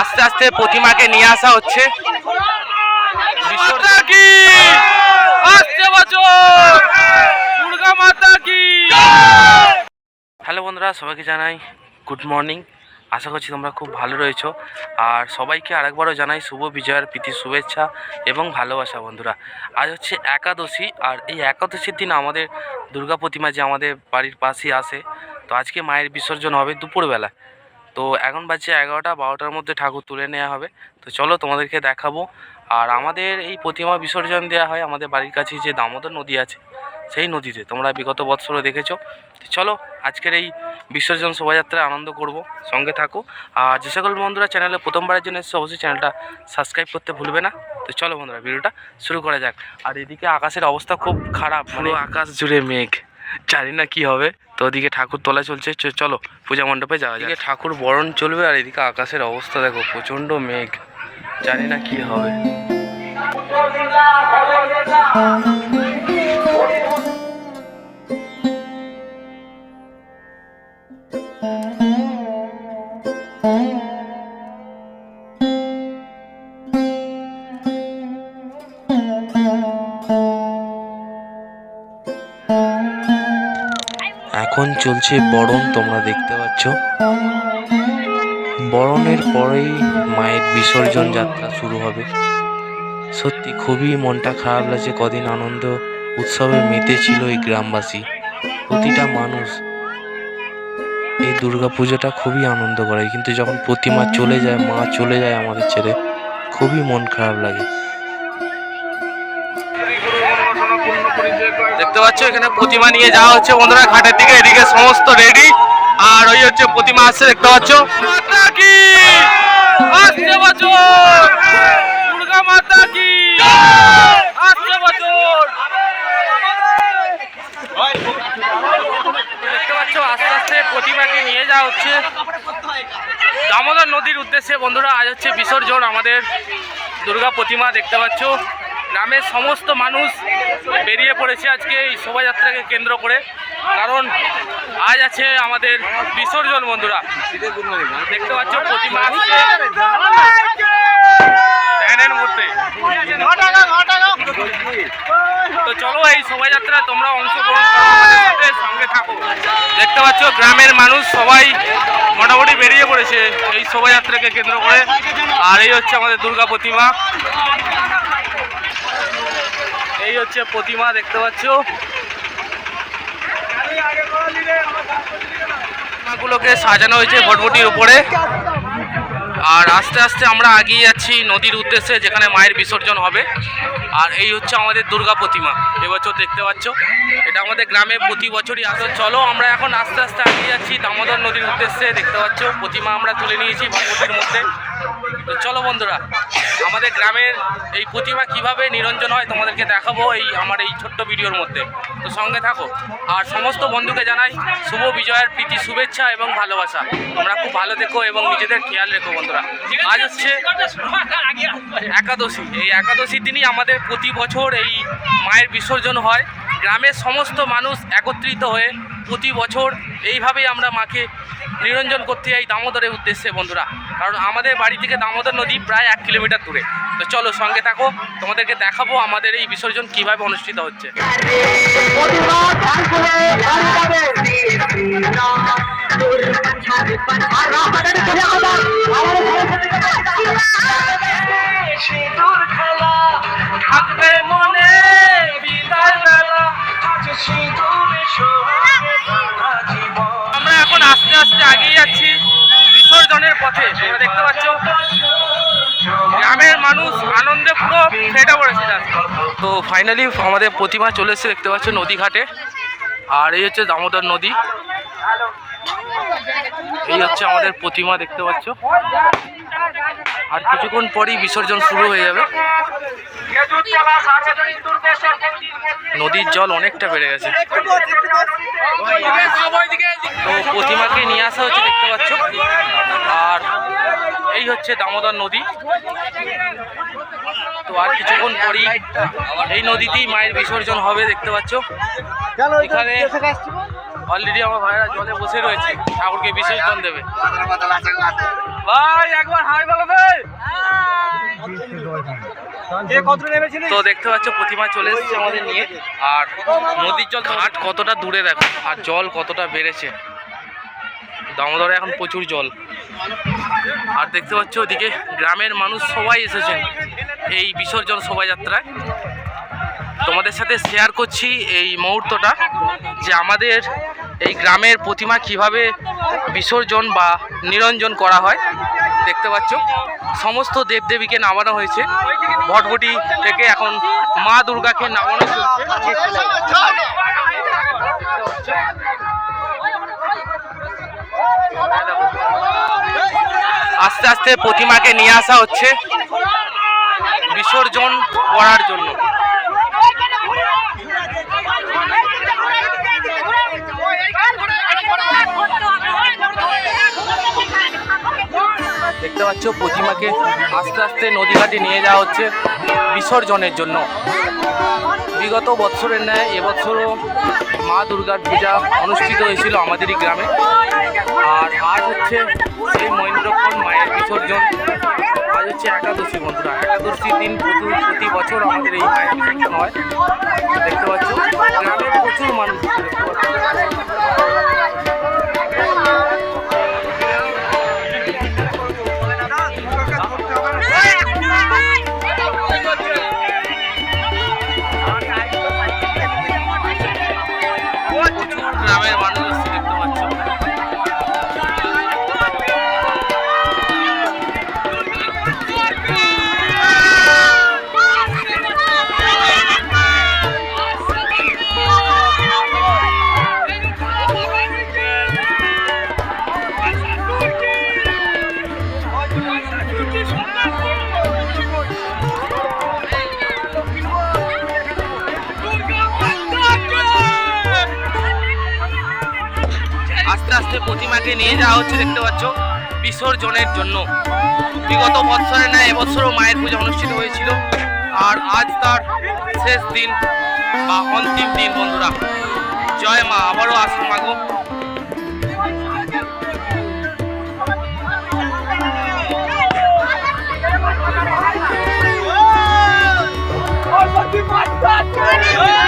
আস্তে আস্তে প্রতিমাকে নিয়ে আসা হচ্ছে। হ্যালো বন্ধুরা সবাইকে জানাই গুড মর্নিং। আশা করছি তোমরা খুব ভালো রয়েছো। আর সবাইকে আরেকবারও জানাই শুভ বিজয়ের প্রীতি শুভেচ্ছা এবং ভালোবাসা বন্ধুরা। আজ হচ্ছে একাদশী আর এই একাদশীর দিন আমাদের দুর্গা প্রতিমা যে আমাদের বাড়ির পাশেই আসে। তো আজকে মায়ের বিসর্জন হবে দুপুরবেলা। তো এখন বাজছে এগারোটা, বারোটার মধ্যে ঠাকুর তুলে নেওয়া হবে। তো চলো তোমাদেরকে দেখাবো। আর আমাদের এই প্রতিমা বিসর্জন দেওয়া হয় আমাদের বাড়ির কাছে যে দামোদর নদী আছে, সেই নদীতে। তোমরা বিগত বৎসরও দেখেছ। তো চলো আজকের এই বিসর্জন শোভাযাত্রায় আনন্দ করব। সঙ্গে থাকো। আর যে সকল বন্ধুরা চ্যানেলে প্রথমবারের জন্য এসেছে, অবশ্যই চ্যানেলটা সাবস্ক্রাইব করতে ভুলবে না। তো চলো বন্ধুরা, ভিডিওটা শুরু করা যাক। আর এদিকে আকাশের অবস্থা খুব খারাপ মানে আকাশ জুড়ে মেঘ। জানি না কি হবে। তো ওদিকে ঠাকুর তোলা চলছে। চ- চলো পূজা মণ্ডপে যাওয়া যায় ঠাকুর বরণ চলবে আর এদিকে আকাশের অবস্থা দেখো প্রচণ্ড মেঘ। জানি না কি হবে। এখন চলছে বরণ, তোমরা দেখতে পাচ্ছ। বরণের পরেই মায়ের বিসর্জন যাত্রা শুরু হবে। সত্যি খুবই মনটা খারাপ লাগছে, কদিন আনন্দ উৎসবে মেতেছিল এই গ্রামবাসী। প্রতিটা মানুষ এই দুর্গা পুজোটা খুবই আনন্দ করে, কিন্তু যখন প্রতিমা চলে যায়, মা চলে যায় আমাদের ছেড়ে, খুবই মন খারাপ লাগে। দেখতে পাচ্ছ, এখানে প্রতিমা নিয়ে যাওয়া হচ্ছে বন্ধুরা, ঘাটের দিকে, এদিকে সমস্ত রেডি আর ওই হচ্ছে প্রতিমা আসছে, দেখতে পাচ্ছ। দেখতে আস্তে আস্তে নিয়ে যাওয়া হচ্ছে। দামোদর নদীর উদ্দেশ্যে বন্ধুরা, আজ হচ্ছে বিসর্জন আমাদের দুর্গা প্রতিমা, দেখতে পাচ্ছ। গ্রামের সমস্ত মানুষ বেরিয়ে পড়েছে আজকে এই শোভাযাত্রাকে কেন্দ্র করে। কারণ আজ আছে আমাদের বিসর্জন বন্ধুরা। দেখতে পাচ্ছ আসছে ধ্যানের মধ্যে তো চলো এই শোভাযাত্রা তোমরা অংশগ্রহণ সঙ্গে থাকো। দেখতে পাচ্ছ গ্রামের মানুষ সবাই মোটামুটি বেরিয়ে পড়েছে এই শোভাযাত্রাকে কেন্দ্র করে। আর এই হচ্ছে আমাদের দুর্গা প্রতিমা। এই হচ্ছে প্রতিমা, দেখতে পাচ্ছ? প্রতিমাগুলোকে সাজানো হয়েছে ভটভটির উপরে। আর আস্তে আস্তে আমরা এগিয়ে যাচ্ছি নদীর উদ্দেশ্যে, যেখানে মায়ের বিসর্জন হবে। আর এই হচ্ছে আমাদের দুর্গা প্রতিমা এবছর দেখতে পাচ্ছ। এটা আমাদের গ্রামে প্রতি বছরই আসে। চলো, আমরা এখন আস্তে আস্তে আগিয়ে যাচ্ছি দামোদর নদীর উদ্দেশ্যে, দেখতে পাচ্ছ। প্রতিমা আমরা তুলে নিয়েছি ভগবতীর মধ্যে। তো চলো বন্ধুরা, আমাদের গ্রামের এই প্রতিমা কীভাবে নিরঞ্জন হয় তোমাদেরকে দেখাবো এই আমার এই ছোট্ট ভিডিওর মধ্যে। তো সঙ্গে থাকো। আর সমস্ত বন্ধুকে জানাই শুভ বিজয়ের প্রীতি শুভেচ্ছা এবং ভালোবাসা। তোমরা খুব ভালো দেখো এবং নিজেদের খেয়াল রেখো বন্ধুরা। আজ হচ্ছে একাদশী। এই একাদশীর দিনই আমাদের প্রতি বছর এই মায়ের বিসর্জন হয়। গ্রামের সমস্ত মানুষ একত্রিত হয়ে প্রতি বছর এইভাবেই আমরা মাকে নিরঞ্জন করতে যাই দামোদরের উদ্দেশ্যে বন্ধুরা। কারণ আমাদের বাড়ি থেকে দামোদর নদী প্রায় এক কিলোমিটার দূরে। তো চলো সঙ্গে থাকো, তোমাদেরকে দেখাবো আমাদের এই বিসর্জন কীভাবে অনুষ্ঠিত হচ্ছে। আমরা এখন আস্তে আস্তে এগিয়ে যাচ্ছি। বিসর্জনের পথে। তোমরা দেখতে পাচ্ছ, গ্রামের মানুষ আনন্দে পুরো ফেটে পড়েছে তো ফাইনালি আমাদের প্রতিমা চলে এসেছে, দেখতে পাচ্ছ নদী ঘাটে আর এই হচ্ছে দামোদর নদী। এই হচ্ছে আমাদের প্রতিমা, দেখতে পাচ্ছ। আর কিছুক্ষণ পরেই বিসর্জন শুরু হয়ে যাবে। নদীর জল অনেকটা বেড়ে গেছে। তো প্রতিমাকে নিয়ে আসা হচ্ছে দেখতে পাচ্ছ। আর এই হচ্ছে দামোদর নদী। তো আর কিছুক্ষণ পরেই এই নদীতেই মায়ের বিসর্জন হবে দেখতে পাচ্ছ। এখানে অলরেডি আমার ভাইরা জলে বসে রয়েছে ঠাকুরকে বিসর্জন দেবে। ভাই একবার হাই বলো ভাই। এ কত নেমেছিল? তো দেখতে পাচ্ছ প্রতিমা চলে এসেছে আমাদের নিয়ে। আর নদীর জল ঘাট কতটা দূরে দেখো আর জল কতটা বেড়েছে। দামোদরে এখন প্রচুর জল। আর দেখতে পাচ্ছ ওদিকে গ্রামের মানুষ সবাই এসেছেন। এই বিসর্জন শোভাযাত্রায়। তোমাদের সাথে শেয়ার করছি এই মুহূর্তটা যে আমাদের এই গ্রামের প্রতিমা কীভাবে বিসর্জন বা নিরঞ্জন করা হয় দেখতে পাচ্ছ। সমস্ত দেবদেবীকে নামানো হয়েছে। ভটভটি থেকে এখন মা দুর্গাকে নামানো আস্তে আস্তে প্রতিমাকে নিয়ে আসা হচ্ছে বিসর্জন করার জন্য। দেখতে পাচ্ছ, প্রতিমাকে আস্তে আস্তে নদী ঘাটে নিয়ে যাওয়া হচ্ছে বিসর্জনের জন্য। বিগত বছরের ন্যায় এবছরও মা দুর্গার পূজা অনুষ্ঠিত হয়েছিল আমাদেরই গ্রামে। আর আজ হচ্ছে সেই মহেন্দ্রক্ষণ মায়ের বিসর্জন। আজ হচ্ছে একাদশী বন্ধুরা। একাদশীর দিন প্রচুর প্রতি বছর আমাদের এই মায়ের বিসর্জন হয়। দেখতে পাচ্ছ, গ্রামের প্রচুর মানুষ দেখতে পাচ্ছ। আস্তে আস্তে প্রতিমাকে নিয়ে যাওয়া হচ্ছে দেখতে পাচ্ছ বিসর্জনের জন্য বিগত বছরে না এবছরও মায়ের পূজা অনুষ্ঠিত হয়েছিল আর আজ তার শেষ দিন বা অন্তিম দিন বন্ধুরা জয় মা আবারও আসুন মাগো এই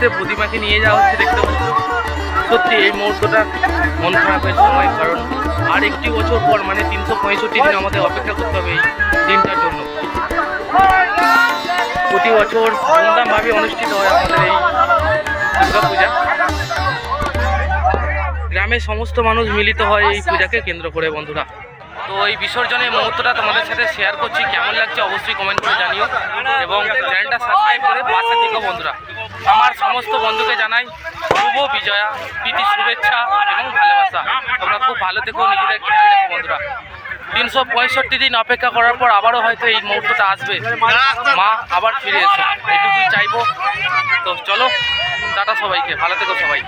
আস্তে প্রতিমাকে নিয়ে যাওয়া হচ্ছে দেখতে পাচ্ছ। সত্যি, এই মুহূর্তটা মন খারাপের সময়, কারণ আর একটি বছর পর মানে তিনশো পঁয়ষট্টি দিন আমাদের অপেক্ষা করতে হবে এই দিনটার জন্য। প্রতি বছর ধুমধামভাবে অনুষ্ঠিত হয় আমাদের এই দুর্গা পূজা গ্রামের সমস্ত মানুষ মিলিত হয় এই পূজাকে কেন্দ্র করে, বন্ধুরা। তো এই বিসর্জনের মুহূর্তটা তোমাদের সাথে শেয়ার করছি। কেমন লাগছে অবশ্যই কমেন্ট করে জানিও। এবং চ্যানেলটা সাবস্ক্রাইব করে পাশে থেকো, বন্ধুরা। আমার সমস্ত বন্ধুকে জানাই শুভ বিজয়া, প্রীতি, শুভেচ্ছা এবং ভালোবাসা। তোমরা খুব ভালো থেকো, নিজেদের খেয়াল রেখো বন্ধুরা। তিনশো পঁয়ষট্টি দিন অপেক্ষা করার পর আবারও হয়তো এই মুহূর্তটা আসবে। মা আবার ফিরে এসো। এটুকুই চাইব। তো চলো, টাটা সবাইকে। ভালো থেকো সবাই।